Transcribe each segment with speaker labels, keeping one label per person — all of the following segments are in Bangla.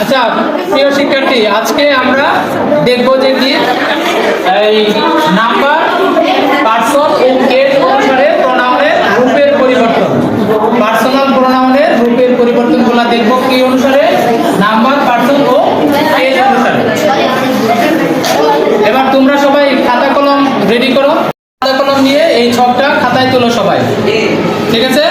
Speaker 1: আচ্ছা প্রিয় শিক্ষার্থী, আজকে আমরা দেখব যে কি, এই নাম্বার, পার্সন ও কেস অনুসারে প্রোনাউনের রূপের পরিবর্তন। পার্সোনাল প্রোনাউনের রূপের পরিবর্তনগুলো দেখব কি অনুসারে, নাম্বার, পার্সন ও কেস অনুসারে। এবার তোমরা সবাই খাতা কলম রেডি করো। খাতা কলম নিয়ে এই ছকটা খাতায় তোলো সবাই। ঠিক আছে?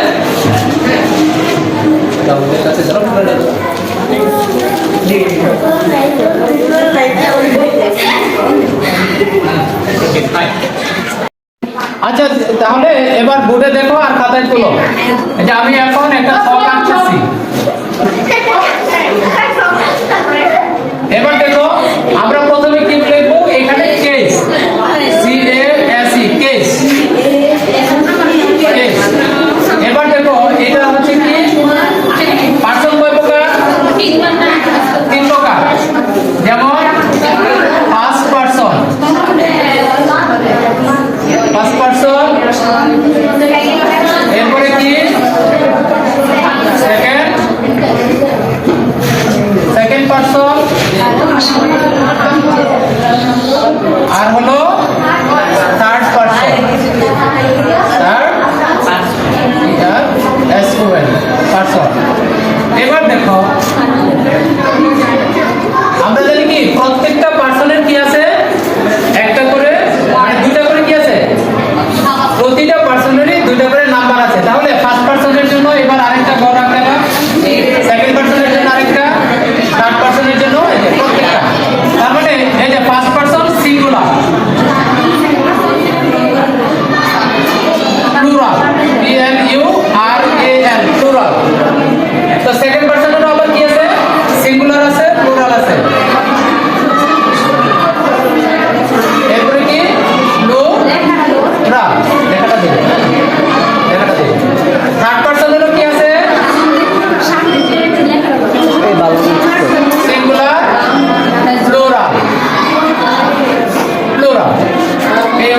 Speaker 1: আচ্ছা তাহলে এবার বোর্ডে দেখো আর খাতায় তুলো। যে আমি এখন একটা ছক আঁকতেছি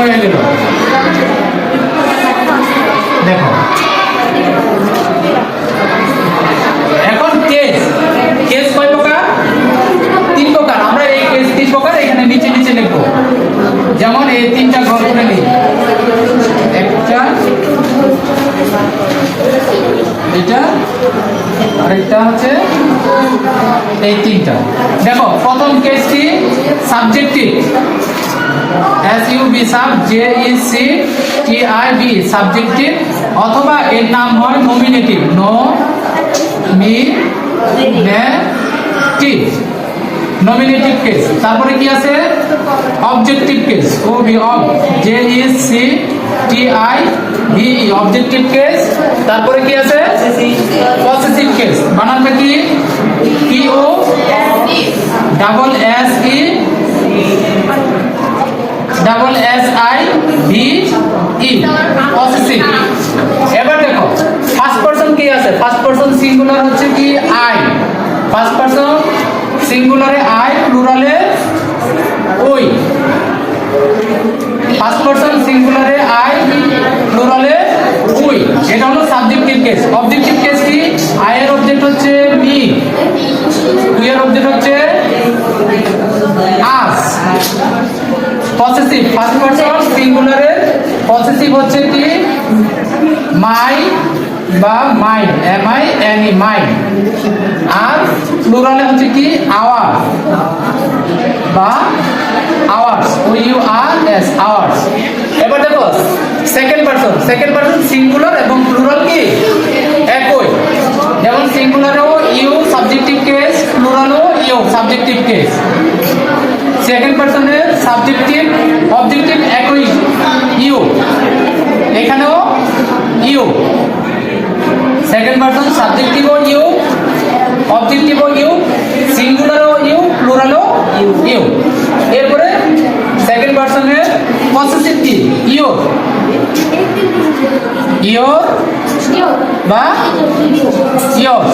Speaker 1: হয়ে গেল দেখো। এখন কেস কেস কয় প্রকার? তিন প্রকার। আমরা এই কেস তিন প্রকার এখানে নিচে নিচে লিখব। যেমন এই তিনটা ঘর করে নিই। একটা এটা আরেকটা হচ্ছে এই তিনটা। দেখো, প্রথম কেসটি subjective S U B sub J E C T I V subjective অথবা এর নাম হয় নমিনেটিভ নো মি নে টি। নমিনেটিভ কেস তারপরে কি আছে? Objective case O B ob J E C T I V objective case তারপরে কি আছে? পসেসিভ কেস বানানটা কি? P O double S E double S I V E possessive এবার দেখো ফার্স্ট পারসন কি আছে ফার্স্ট পারসন সিঙ্গুলার হচ্ছে কি? আই ফার্স্ট পার্সন সিঙ্গুলারে আই প্লুরালে ওই ফার্স্ট পার্সন সিঙ্গুলারে আই প্লুরালে হচ্ছে কি? আওয়ার বা ours O U R S ours এবার দেখো second person second person singular এবং প্লুরাল কি? একই। যেমন সিঙ্গুলারেও ইউ সাবজেক্টিভ কেস প্লুরালও ইউ সাবজেক্টিভ কেস সেকেন্ড পারসনের সাবজেক্টিভ অবজেক্টিভ একই। ইউ এখানেও ইউ সেকেন্ড পারসন সাবজেক্টিভও ইউ অবজেক্টিভও ইউ, সিঙ্গুলারও ইউ, প্লুরালও ইউ ইউ। এরপরে সেকেন্ড পারসনের পসেসিভ কি? ইউ ইয়োর বা ইওর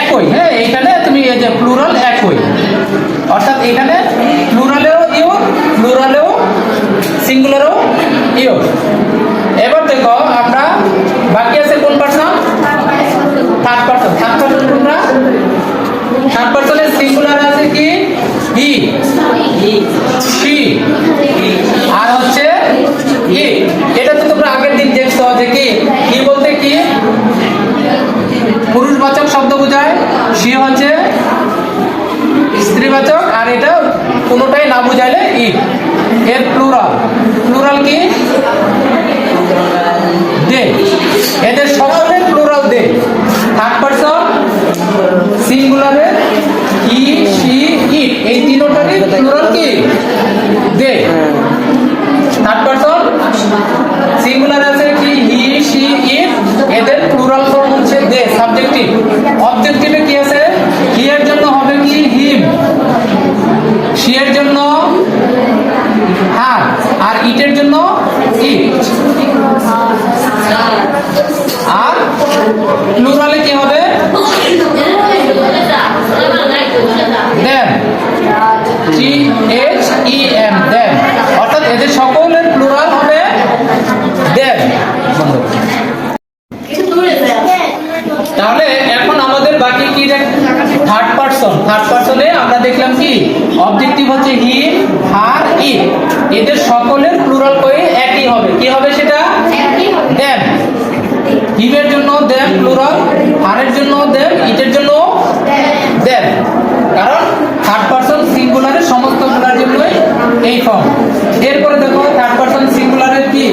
Speaker 1: একই হ্যাঁ এখানে তুমি এই যে প্লুরাল একই। অর্থাৎ এখানে প্লুরালেও ইউ প্লুরালেও সিঙ্গুলারও ইউ এবার দেখো আমরা বাকি আছে কোন person third person third person কোনটা? থার্ড পার্সনের সিঙ্গুলার আছে কি? হি সি আর হচ্ছে ই এটা তো তোমরা আগের দিন দেখছ, যে কি? কি বলতে কি? পুরুষবাচক শব্দ বোঝায়। সি হচ্ছে স্ত্রীবাচক, আর এটা কোনোটাই না বুঝাইলে ই এর প্লুরাল প্লুরাল কি? দে এদের সকলের সিঙ্গুলারে ই সি ইট এই তিনোটারই প্লুরাল কি? থার্ড পারসন আমরা দেখলাম কি? অবজেক্টিভ হচ্ছে হি হার ই এদের সকলের প্লুরাল করে একই হবে। কি হবে সেটা? দেন হিমের জন্য দেন প্লুরাল হারের জন্য দেন ইটের জন্য দেন কারণ থার্ড পারসন সিঙ্গুলারের সমস্তগুলার জন্যই এই ফর্ম এরপরে দেখো থার্ড পারসন সিঙ্গুলারের কি?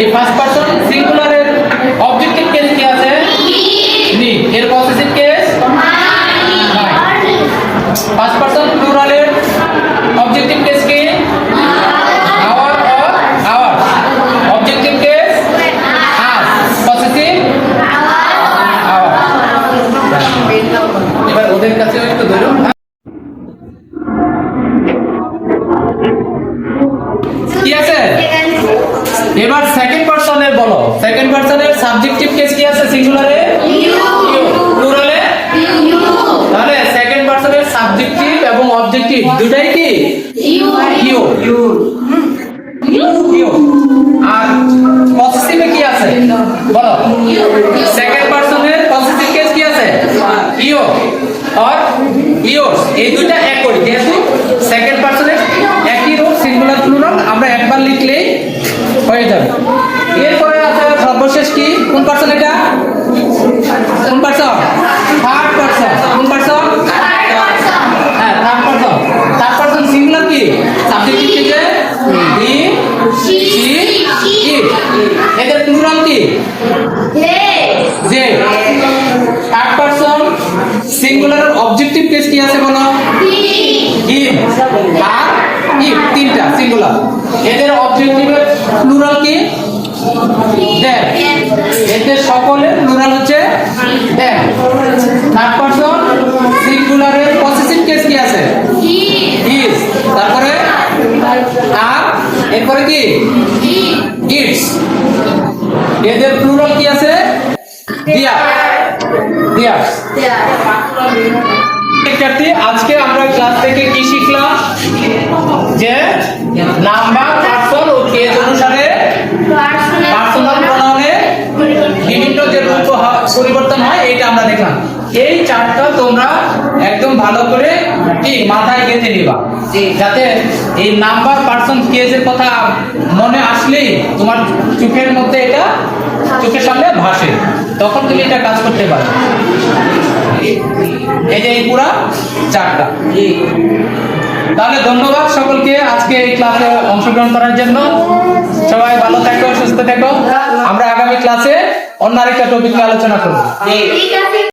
Speaker 1: এই ফার্স্ট পারসন সিঙ্গুলারের অবজেক্টিভ কেস কি আছে? নি এর পসেসিভ কেস ফার্স্ট অবজেক্টিভ দুটাই কি? ইউ ইউ আর পসেসিভে কি আছে? বলো। সেকেন্ড পারসনের পসেসিভ কেস কি আছে? ইউ আর ইয়োর এই দুইটা একই, যেহেতু সেকেন্ড পারসনের একই রূপ সিঙ্গুলার প্লুরাল আমরা একবার লিখলেই হয়ে যাবে। এরপরে আছে সর্বশেষ কি? কোন পারসন এটা? কোন পারসন সাবজেক্টিভ থেকে হি সি ইট এদের প্লুরাল কি? যে third person singular objective case কি আছে বলো? হিম আর ইট তিনটা সিঙ্গুলার এদের অবজেক্টিভের প্লুরাল কি? এদের সকলের প্লুরাল হচ্ছে দেন থার্ড পারসন সিঙ্গুলারের পসেসিভ কেস কি আছে ইজ তারপরে আর এরপরে কি? ইটস এদের প্লুরাল কি আছে? দিয়া দিয়া শিক্ষার্থী, আজকে আমরা ক্লাস থেকে কি শিখলাম? যে নাম্বার, পার্সন ও কেস অনুসারে পার্সোনাল প্রোনাউনে পরিবর্তন হয় এটা আমরা দেখলাম। এই চারটা তোমরা একদম ভালো করে কি মাথায় গেঁথে নিবা। যাতে এই নাম্বার পার্সন কেজের কথা মনে আসলেই তোমার চোখের মধ্যে এটা চোখের সামনে ভাসে। তখন তুমি এটা কাজ করতে পারো। এই যে এই পুরা চারটা। তাহলে ধন্যবাদ সকলকে আজকে এই ক্লাসে অংশগ্রহণ করার জন্য। সবাই ভালো থাকো সুস্থ থাকো। আমরা আগামী ক্লাসে অন্য আরেকটা টপিক নিয়ে আলোচনা করব।
Speaker 2: ঠিক আছে।